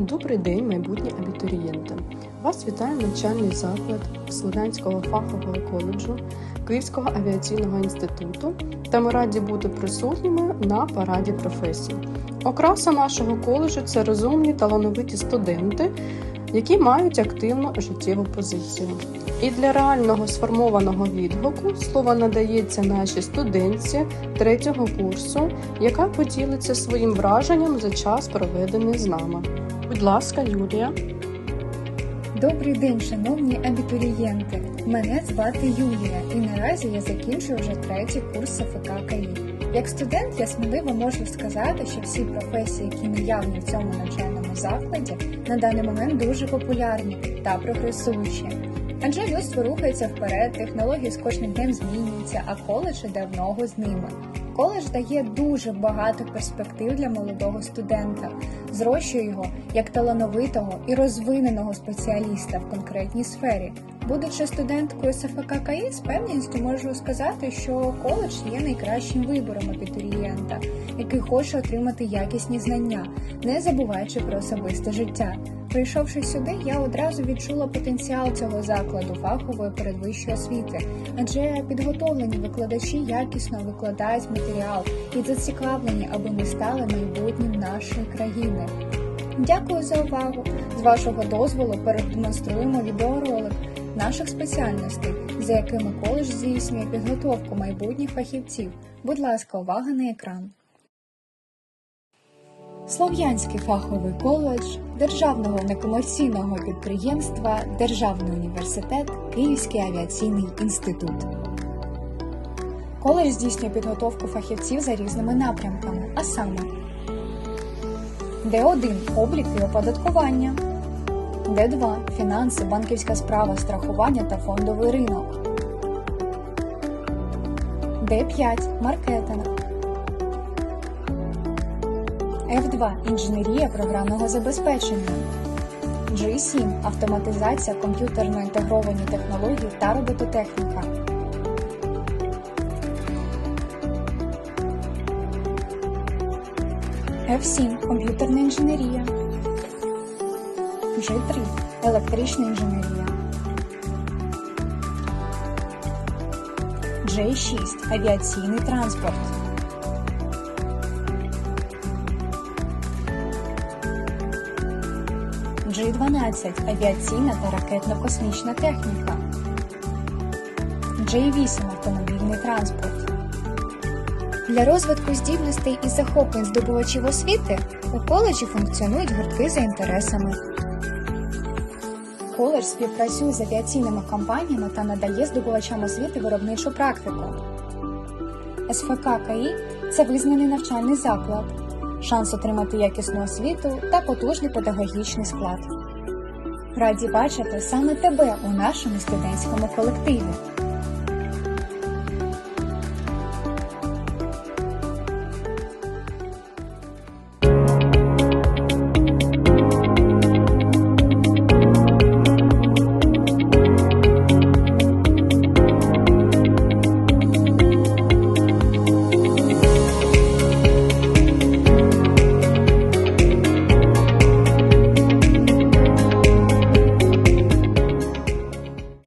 Добрий день, майбутні абітурієнти! Вас вітає навчальний заклад Слов'янського фахового коледжу Київського авіаційного інституту та ми раді бути присутніми на параді професій. Окраса нашого коледжу це розумні талановиті студенти, які мають активну життєву позицію. І для реального сформованого відгуку слово надається нашій студентці третього курсу, яка поділиться своїм враженням за час, проведений з нами. Будь ласка, Юлія. Добрий день, шановні абітурієнти! Мене звати Юлія, і наразі я закінчую вже третій курс ФК КАІ. Як студент, я сміливо можу сказати, що всі професії, які наявні в цьому навчальному закладі, на даний момент дуже популярні та прогресуючі. Адже людство рухається вперед, технології з кожним днем змінюються, а коледж іде в ногу з ними. Коледж дає дуже багато перспектив для молодого студента, зрощує його як талановитого і розвиненого спеціаліста в конкретній сфері. Будучи студенткою СФК КАІ, з певністю можу сказати, що коледж є найкращим вибором абітурієнта, який хоче отримати якісні знання, не забуваючи про особисте життя. Прийшовши сюди, я одразу відчула потенціал цього закладу фахової передвищої освіти, адже підготовлені викладачі якісно викладають матеріал і зацікавлені, аби ми стали майбутнім нашої країни. Дякую за увагу! З вашого дозволу продемонструємо відеоролик наших спеціальностей, за якими коледж здійснює підготовку майбутніх фахівців. Будь ласка, увага на екран. Слов'янський фаховий коледж Державного некомерційного підприємства Державний університет Київський авіаційний інститут. Коледж здійснює підготовку фахівців за різними напрямками, а саме Д1 облік і оподаткування, Д2 фінанси, банківська справа, страхування та фондовий ринок, Д5 маркетинг. F2 інженерія програмного забезпечення, G7 автоматизація комп'ютерно інтегровані технології та робототехніка. F7 комп'ютерна інженерія, G3 електрична інженерія, J6 авіаційний транспорт. G12 авіаційна та ракетно-космічна техніка, J8 автомобільний транспорт. Для розвитку здібностей і захоплень здобувачів освіти у коледжі функціонують гуртки за інтересами. Коледж співпрацює з авіаційними компаніями та надає здобувачам освіти виробничу практику. СФК КАІ це визнаний навчальний заклад, шанс отримати якісну освіту та потужний педагогічний склад. Раді бачити саме тебе у нашому студентському колективі.